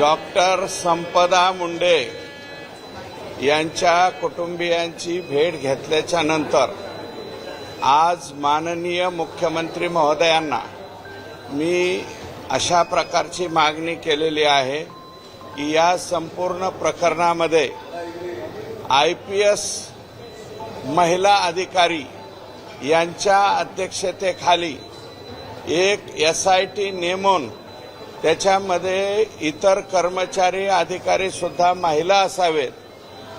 Doctor संपदा मुंडे यांच्या कुटुंबियांची भेट घेतल्याच्या नंतर आज माननीय मुख्यमंत्री महोदयांना मी अशा प्रकारची मागणी केलेली आहे की या संपूर्ण प्रकरणामध्ये आय पी एस महिला अधिकारी यांच्या अध्यक्षतेखाली एक एस आय टी नेमून त्याच्यामध्ये इतर कर्मचारी अधिकारी सुद्धा महिला असावेत.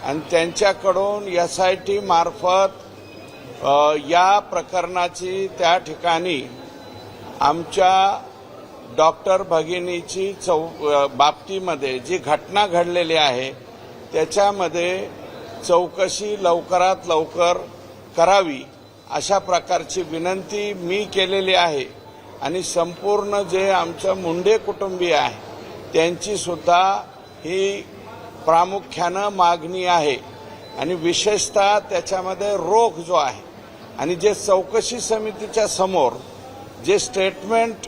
आणि त्यांच्याकडून एस आय टी मार्फत या प्रकरणाची त्या ठिकाणी आमच्या डॉक्टर भगिनीची चौ बाबतीमध्ये जी घटना घडलेली आहे त्याच्यामध्ये चौकशी लवकरात लवकर करावी अशा प्रकारची विनंती मी केलेली आहे. आणि संपूर्ण जे आमचं मुंडे कुटुंबीय आहे त्यांची सुद्धा ही प्रामुख्यानं मागणी आहे. आणि विशेषतः त्याच्यामध्ये रोख जो आहे आणि जे चौकशी समितीच्या समोर जे स्टेटमेंट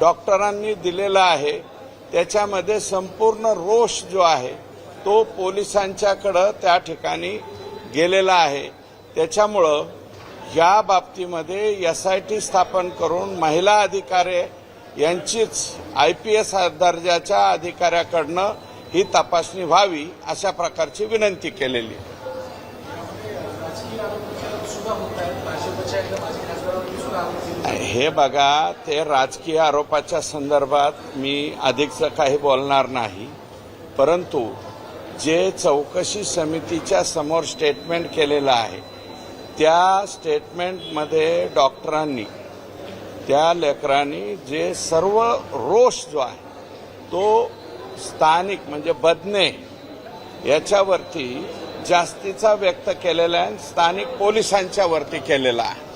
डॉक्टरांनी दिलेलं आहे त्याच्यामध्ये संपूर्ण रोष जो आहे तो पोलिसांच्याकडं त्या ठिकाणी गेलेला आहे. त्याच्यामुळं या बाबतीमध्ये एस आय टी स्थापन करून महिला अधिकारी यांचीच आय पी एस दर्जाच्या अधिकाऱ्याकडनं ही तपासणी व्हावी अशा प्रकारची विनंती केलेली हे बघा ते राजकीय आरोपाच्या संदर्भात मी अधिकचं काही बोलणार नाही परंतु जे चौकशी समितीच्या समोर स्टेटमेंट केलेलं आहे त्या स्टेटमेंटमध्ये डॉक्टरांनी त्या लेकरांनी जे सर्व रोष जो आहे तो स्थानिक म्हणजे बदने याच्यावरती जास्तीचा व्यक्त केलेला आहे स्थानिक पोलिसांच्या वरती केलेला आहे.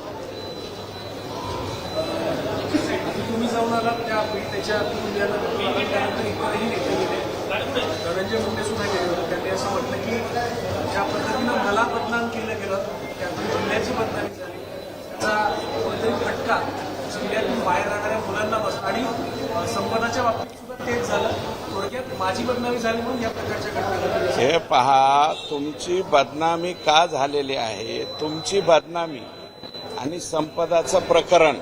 मला पदाच्या बाबतीत सुद्धा तेच झालं. थोडक्यात माझी बदनामी झाली म्हणून या प्रकारच्या घटना हे पहा तुमची बदनामी का झालेली आहे? तुमची बदनामी आणि संपदाचं प्रकरण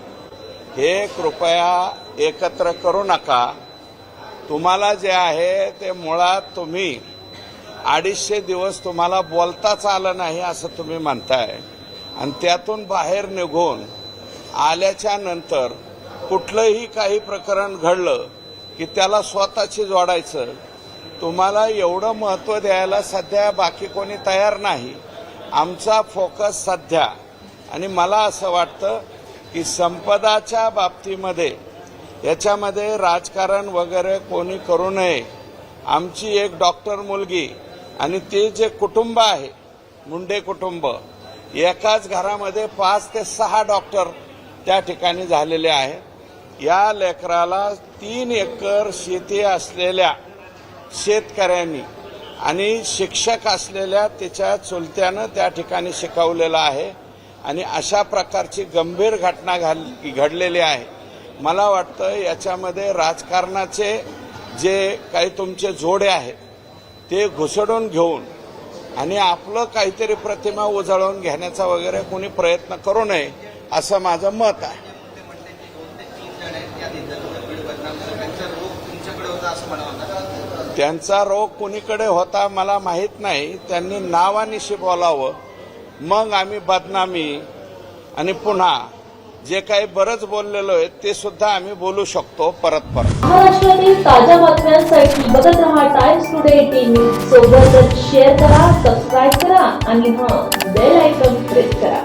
हे कृपया एकत्र करू नका. तुम्हाला जे आहे ते मुळात तुम्ही अडीचशे दिवस तुम्हाला बोलताच आलं नाही असं तुम्ही म्हणताय. आणि त्यातून बाहेर निघून आल्याच्यानंतर कुठलंही काही प्रकरण घडलं की त्याला स्वतःशी जोडायचं तुम्हाला एवढं महत्त्व द्यायला सध्या बाकी कोणी तयार नाही. आमचा फोकस सध्या. आणि मला असं वाटतं की संपदाच्या बाबतीमध्ये याच्यामध्ये राजकारण वगैरे कोणी करू नये. आमची एक डॉक्टर मुलगी आणि ते जे कुटुंब आहे मुंडे कुटुंब एकाच घरामध्ये पाच ते सहा डॉक्टर त्या ठिकाणी झालेले आहेत. या लेकराला तीन एकर शेती असलेल्या शेतकऱ्यांनी आणि शिक्षक असलेल्या तिच्या चुलत्यानं त्या ठिकाणी शिकवलेलं आहे. आणि अशा प्रकारची गंभीर घटना घाल घडलेली आहे. मला वाटतं याच्यामध्ये राजकारणाचे जे काही तुमचे जोडे आहेत ते घुसडून घेऊन आणि आपलं काहीतरी प्रतिमा उजळवून घेण्याचा वगैरे कोणी प्रयत्न करू नये असं माझं मत आहे. त्यांचा रोग कुणीकडे होता मला माहीत नाही. त्यांनी नावानिशी बोलावं. मग आम्ही बदनामी आणि पुन्हा जे काही बरंच बोललेलो आहे ते सुद्धा आम्ही बोलू शकतो परत परत. महाराष्ट्रातील ताज्या बातम्यांसाठी बघत रहा टाइम्स टुडे टीव्ही सोबतच शेअर करा सबस्क्राईब करा आणि हां बेल आयकॉन प्रेस करा.